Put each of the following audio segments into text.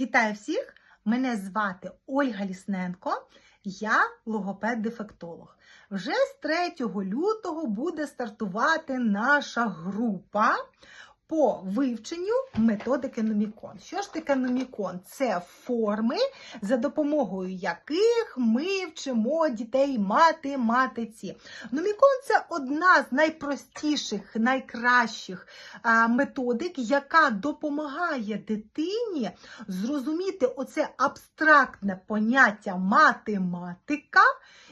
Вітаю всіх! Мене звати Ольга Лісненко, я логопед-дефектолог. Вже з 3 лютого буде стартувати наша група по вивченню методики Номікон. Що ж таке Номікон? Це форми, за допомогою яких ми вчимо дітей математиці. Номікон це одна з найпростіших, найкращих методик, яка допомагає дитині зрозуміти оце абстрактне поняття математика,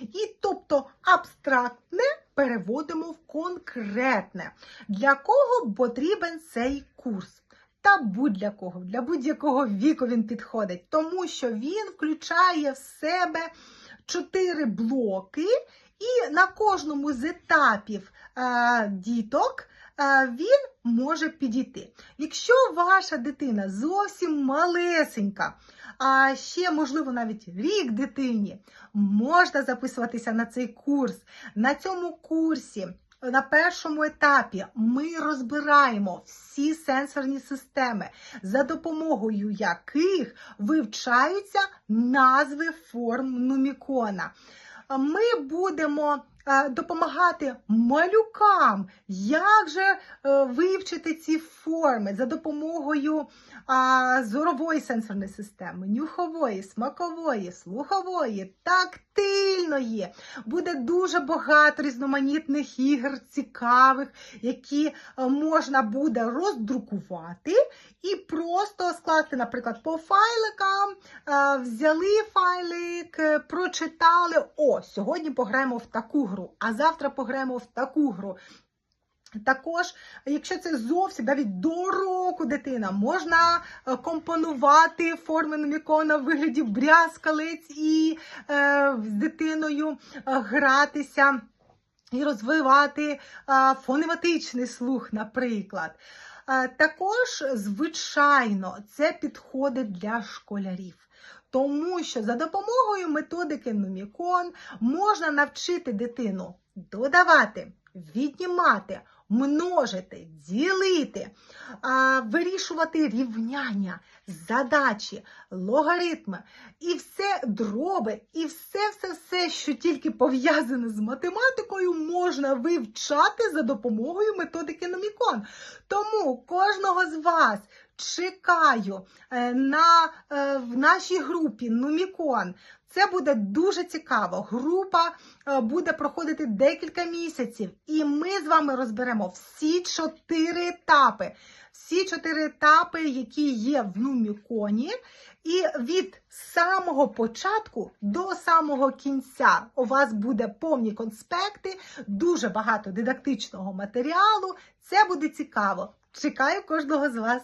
і тобто абстрактне переводимо в конкретне. Для кого потрібен цей курс? Та будь-для кого, для будь-якого віку він підходить, тому що він включає в себе чотири блоки, і на кожному з етапів е, діток е, він може підійти. Якщо ваша дитина зовсім малесенька, а ще, можливо, навіть рік дитині, можна записуватися на цей курс. На цьому курсі. На першому етапі ми розбираємо всі сенсорні системи, за допомогою яких вивчаються назви форм нумікона. Ми будемо допомагати малюкам, як же е, вивчити ці форми за допомогою зорової сенсорної системи, нюхової, смакової, слухової, тактильної. Буде дуже багато різноманітних ігор, цікавих, які е, можна буде роздрукувати і просто скласти, наприклад, по файликам, е, взяли файлик, е, прочитали. О, сьогодні пограємо в таку гру, а завтра пограємо в таку гру. Також, якщо це зовсім навіть до року дитина, можна е, компонувати форми номікона в вигляді брязкалець і е, з дитиною е, гратися і розвивати е, фонематичний слух, наприклад. Е, також, звичайно, це підходить для школярів. Тому що за допомогою методики NUMICON можна навчити дитину додавати, віднімати, множити, ділити, вирішувати рівняння, задачі, логаритми, і все дроби, і все-все-все, що тільки пов'язане з математикою, можна вивчати за допомогою методики Номікон. Тому кожного з вас. Чекаю е, на, е, в нашій групі Нумікон. Це буде дуже цікаво. Група е, буде проходити декілька місяців, і ми з вами розберемо всі чотири етапи. Всі чотири етапи, які є в Нуміконі, і від самого початку до самого кінця у вас буде повні конспекти, дуже багато дидактичного матеріалу. Це буде цікаво. Чекаю кожного з вас.